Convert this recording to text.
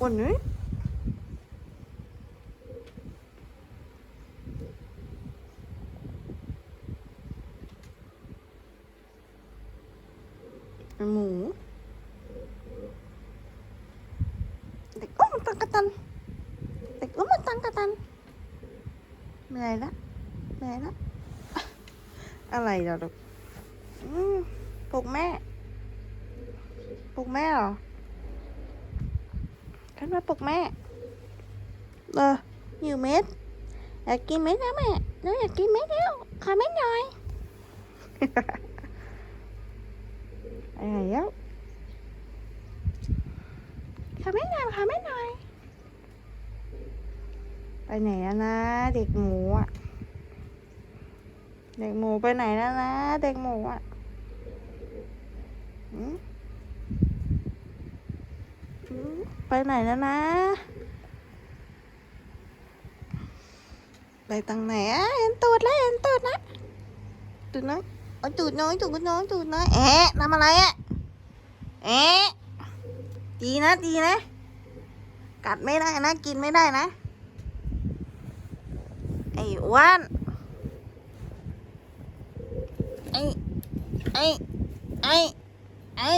กว่านี้ไอ้หมูเด็กอ้มตังกะตันเด็กอ้มตัง ขึ้นมาปลุกแม่ เออหิวเม็ด อยากกินเม็ดนะแม่หนูอยากกินเม็ดแล้วขอเม็ดหน่อยอะไรแล้วขอเม็ดหน่อยขอเม็ดหน่อย ไปไหนแล้วนะ เด็กหมูอะ เด็กหมูไปไหนแล้วนะ เด็กหมูอะหืมหืม ไปไหนแล้วนะ ไปทางไหนอะเห็นตูดแล้วเห็นตูดนะตูดน้อยเอาตูดน้อยตูดน้อยตูดน้อยเอ๊ะทำอะไรอะเอ๊ะดีนะดีนะ กัดไม่ได้นะ กินไม่ได้นะ ไอ้อ้วนไอ้ไอ้ไอ้ไอ้